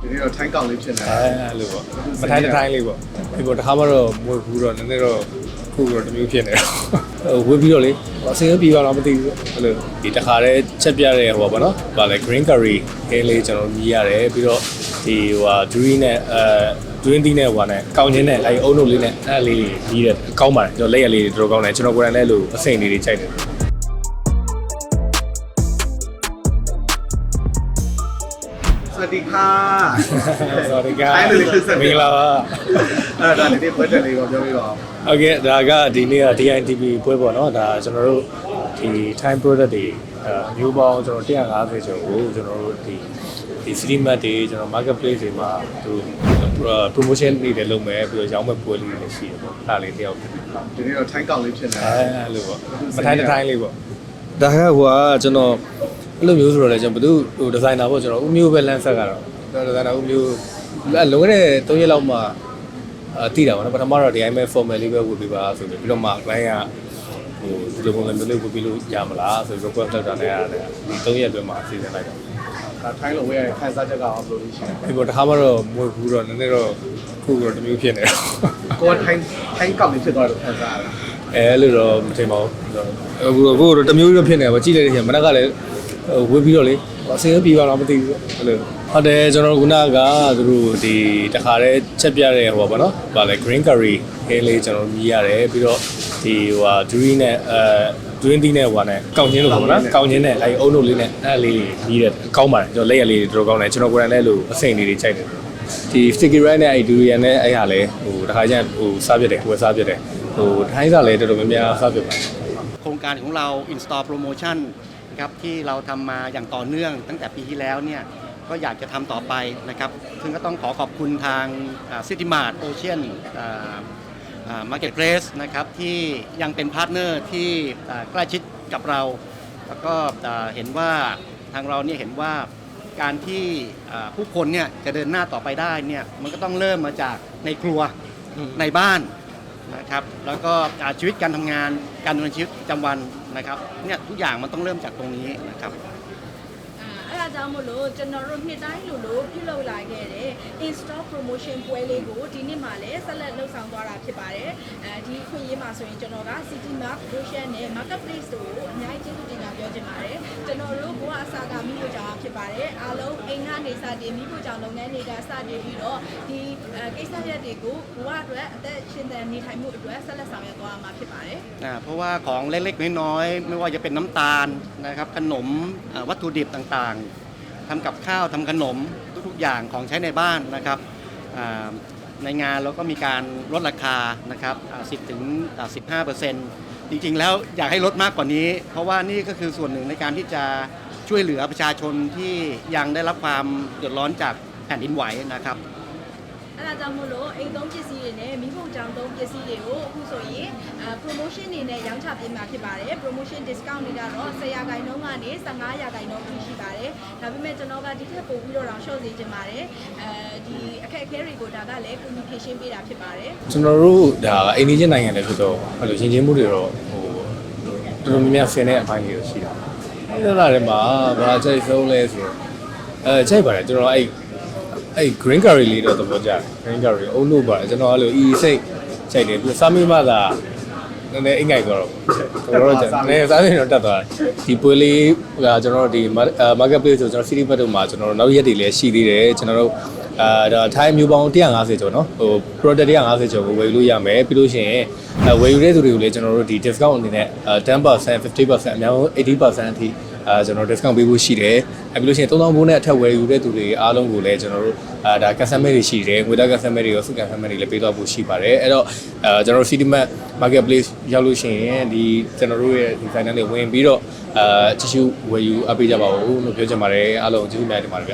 ဒီနေ့တော့ထိုင်းကောင်လေးဖြစ်နေတယ်အဲအဲ့လိုပေါ့မထိုင်းတစ်ထိုင်းလေးပေါ့ဒီပေါ်တစ်ခါမှတော့မွေဘူးတော့နည်းနည်းတော့ခုတော့တစ်မျိုးဖြစ်နေတော့ဟိုဝေးပြီးတော့လေအစင်းပြေပါလားမသိဘူးအဲ့လိုဒီတစ်ခါတည်းချက်ပြတဲ့ဟိုပါပေါ့နော်ဗာလေ green curry ဟင်းလေးကျွန်တော်မြည်ရတယ်ပြီးတော့ဒီဟိုဟာ dream နဲ့အဲ dream တီးနဲ့ဟိုဟာနဲ့ကောင်းချင်းနဲ့အဲအုံနုလေးနဲ့အဲ့လေးမြည်တယ်ကောင်းပါတယ်ကျွန်တော်လက်ရလေးတွေတော်တော်ကောင်းတယ်ကျွန်တော်ကိုယ်တိုင်လည်းလို့အစိမ့်လေးတွေကြိုက်တယ် วัสดีค่ะสวัสดีครับအဲ့လိုလေးဆက်ဆက်မင်္ဂလာပါအဲ့ဒါလည်းဒီပွဲတယ်လေးကိုပြောပြတော့โอเคဒါကဒီနေ့က DITB ပွဲပေါ့နော်ဒါကျွန်တော်တို့ဒီ time product တွေအမျိုးပေါင်းကျွန်တော်150ကျော်ကိုကျွန်တော်တို့ဒီဒီ stream mat တွေကျွန်တော် marketplace တွေမှာသူ promotion တွေလည်းလုပ်မယ်ပြီးတော့ရောင်းမဲ့ပွဲလေးတွေရှိတယ်ပေါ့ဒါလေးတယောက်ဒီနေ့တော့ထိုင်းကောင်လေးဖြစ်နေတယ်အဲ့လိုပေါ့မထိုင်းတစ်ထိုင်းလေးပေါ့ဒါကဟိုကကျွန်တော် အဲ့လိုမျိုးဆိုတော့လေကျွန်တော်ဘယ်သူဟိုဒီဇိုင်နာပေါ့ကျွန်တော်ဦးမျိုးပဲလမ်းဆက်ကတော့ဒီဇိုင်နာဦးမျိုးလုံခဲ့တဲ့3ရက်လောက်မှအာတည်တာပေါ့နော်ပထမတော့ဒီ IMF formal လေးပဲဝယ်ပေးပါဆိုပြီးပြီးတော့မှ client ကဟိုဒီလိုပုံစံမျိုးလေးဝယ်ပေးလို့ရမလားဆိုပြီး request လုပ်တာနဲ့ရတယ်ဒီ3ရက်အတွင်းမှာစီစဉ်လိုက်တာဒါထိုင်းလိုဝဲရတဲ့ခန်းစားချက်ကအောင်လို့ရှိတယ်ဒီပေါ်တစ်ခါမှတော့မွေဘူးတော့နည်းနည်းတော့ခုတော့တစ်မျိုးဖြစ်နေတော့ကိုကထိုင်းထိုင်းကောင်လေးဖြစ်သွားတယ်လို့ခန်းစားရတာအဲအဲ့လိုတော့မထင်ပါဘူးအခုအခုတော့တစ်မျိုးတော့ဖြစ်နေပါကြည့်လိုက်တဲ့ချိန်မနက်ကလည်း ဝေးပြီးတော့လေအစင်းပြေပါလားမသိဘူးအဲ့လိုဟုတ်တယ်ကျွန်တော်ခုနကသူတို့ဒီတခါတည်းချက်ပြတဲ့ဟိုပါဘောနော်ဗာလေ green curry ဟင်းလေးကျွန်တော်မြည်ရတယ်ပြီးတော့ဒီဟိုဟာ dream နဲ့အဲ dream တီးနဲ့ဟိုဟာနဲ့ကောင်းချင်းလို့ပေါ့နော်ကောင်းချင်းနဲ့အဲအုံနုလေးနဲ့အဲ့လေးမြည်တယ်ကောင်းပါတယ်ကျွန်တော်လက်ရလေးတွေတော်တော်ကောင်းတယ်ကျွန်တော်ကိုယ်တိုင်လည်းလို့အစိမ့်လေးတွေကြိုက်တယ်ဒီ sticky rice နဲ့အဲ durian နဲ့အဲ့ဟာလဲဟိုတခါကျရင်ဟိုစားပြတယ်ဝယ်စားပြတယ်ဟိုထိုင်းစားလဲတော်တော်များများစားပြပါတယ် โครงการของเรา Install Promotion นะครับที่เราทำมาอย่างต่อเนื่องตั้งแต่ปีที่แล้วเนี่ยก็อยากจะทำต่อไปนะครับซึ่งก็ต้องขอขอบคุณทางซิตี้มาร์ทโอเชียนมาร์เก็ตเพลสนะครับที่ยังเป็นพาร์ทเนอร์ที่อ่าใกล้ชิดกับเรา แล้วก็อ่าเห็นว่าทางเราเนี่ยเห็นว่าการที่อ่าผู้คนเนี่ยจะเดินหน้าต่อไปได้เนี่ยมันก็ต้องเริ่มมาจากในครัวในบ้านนะครับแล้วก็อ่าชีวิตการทำงานการดำเนินชีวิตประจำวัน นะครับเนี่ยทุกอย่างมันต้องเริ่มจากตรงนี้นะครับ အဲ့ဒါကြောင့်မို့လို့ကျွန်တော်တို့နှစ်တိုင်းလိုလိုပြုလုပ်လာခဲ့တဲ့ in stock promotion ပွဲလေးကိုဒီနှစ်မှာလည်းဆက်လက်လုပ်ဆောင်သွားတာဖြစ်ပါတယ်အဲဒီခွင့်ရေးမှာဆိုရင်ကျွန်တော်က City Mart Ocean နဲ့ Marketplace တို့ကိုအများကြီးကျေးဇူးတင်ကြောင်းပြောချင်ပါတယ်ကျွန်တော်တို့ဘဝအစားကမိ ဖို့ကြောင့်ဖြစ်ပါတယ်အားလုံးအိမ်ကနေစတင်မိဖို့ကြောင့်လုပ်ငန်းတွေကစတင်ပြီးတော့ဒီအဲကိစ္စရပ်တွေကိုဘဝအတွက်အသက်ရှင်သန်နေထိုင်မှုအတွက်ဆက်လက်ဆောင်ရွက်သွားမှာဖြစ်ပါတယ် อ่าเพราะว่าของเล็กๆน้อยๆไม่ว่าจะเป็นน้ำตาลนะครับขนมอ่าวัตถุดิบต่างๆทำกับข้าวทำขนมทุกๆอย่างของใช้ในบ้านนะครับอ่าในงานเราก็มีการลดราคานะครับอ่า10ถึงอ่า15เปอร์เซ็นต์จริงๆแล้วอยากให้ลดมากกว่านี้ เพราะว่านี่ก็คือส่วนหนึ่งในการที่จะ ช่วยเหลือประชาชนที่ยังได้รับความเดือดร้อนจากแผ่นดินไหวนะครับ အဲ့ဒါကြောင့်မို့လို့အိမ်သုံးပစ္စည်းတွေနဲ့မိဖို့ကြောင့်သုံးပစ္စည်းတွေကိုအခုဆိုရင်အဲ promotion တွေနဲ့ရောင်းချပေးမှာဖြစ်ပါတယ် promotion discount တွေကတော့10ရာခိုင်နှုန်းကနေ15ရာခိုင်နှုန်းထိရှိပါတယ်ဒါပေမဲ့ကျွန်တော်ကဒီထက်ပိုပြီးတော့တောင် short စေချင်ပါတယ်အဲဒီအခက်အခဲတွေကိုဒါကလည်း communication ပေးတာဖြစ်ပါတယ် ကျွန်တော်တို့ဒါအိန္ဒိယနိုင်ငံလည်းဖြစ်တော့အဲ့လိုရင်ချင်းမှုတွေတော့ဟိုတော်တော်များများဆင်တဲ့အပိုင်းတွေရှိတာ အဲ့ဒါလည်းမှာဘာကြိုက်ဆုံးလဲဆိုတော့အဲကြိုက်ပါတယ်ကျွန်တော်အဲ့အဲ့ green curry လေးတော့သဘောကျတယ် green curry အုံလို့ပါတယ်ကျွန်တော်အဲ့လို e စိတ်ကြိုက်တယ်ပြီးစားမိမှသာနည်းနည်းအိမ်ငိုက်သွားတော့ကျွန်တော်တို့ကျွန်တော်နည်းစားနေတော့တက်သွားတယ်ဒီပွဲလေးကကျွန်တော်တို့ဒီ market place ဆိုကျွန်တော် city bus တို့မှာကျွန်တော်တို့နောက်ရက်တွေလည်းရှိသေးတယ်ကျွန်တော်တို့ အာဒါ Thai မျိုးပေါင်း150ကျော်เนาะဟို product 150ကျော်ကိုဝယ်လို့ရမယ်ပြီးလို့ရှိရင်အဲဝယ်ယူတဲ့သူတွေကိုလည်းကျွန်တော်တို့ဒီ discount အနေနဲ့10% 50%အများဆုံး80%အထိအာကျွန်တော် discount ပေးဖို့ရှိတယ်အဲပြီးလို့ရှိရင်3000ဘိုးနဲ့အထက်ဝယ်ယူတဲ့သူတွေအားလုံးကိုလည်းကျွန်တော်တို့အာဒါ customer တွေရှိတယ်ငွေသား customer တွေရောစု customer တွေလည်းပေးသွားဖို့ရှိပါတယ်အဲ့တော့အာကျွန်တော်တို့ City Mart Marketplace ရောက်လို့ရှိရင်ဒီကျွန်တော်တို့ရဲ့ဒီ finance တွေဝင်ပြီးတော့အာတ िश ူဝယ်ယူအပ်ပေးကြပါဦးလို့ပြောချင်ပါတယ်အားလုံးကျေးဇူးများတင်ပါတယ်ဗျ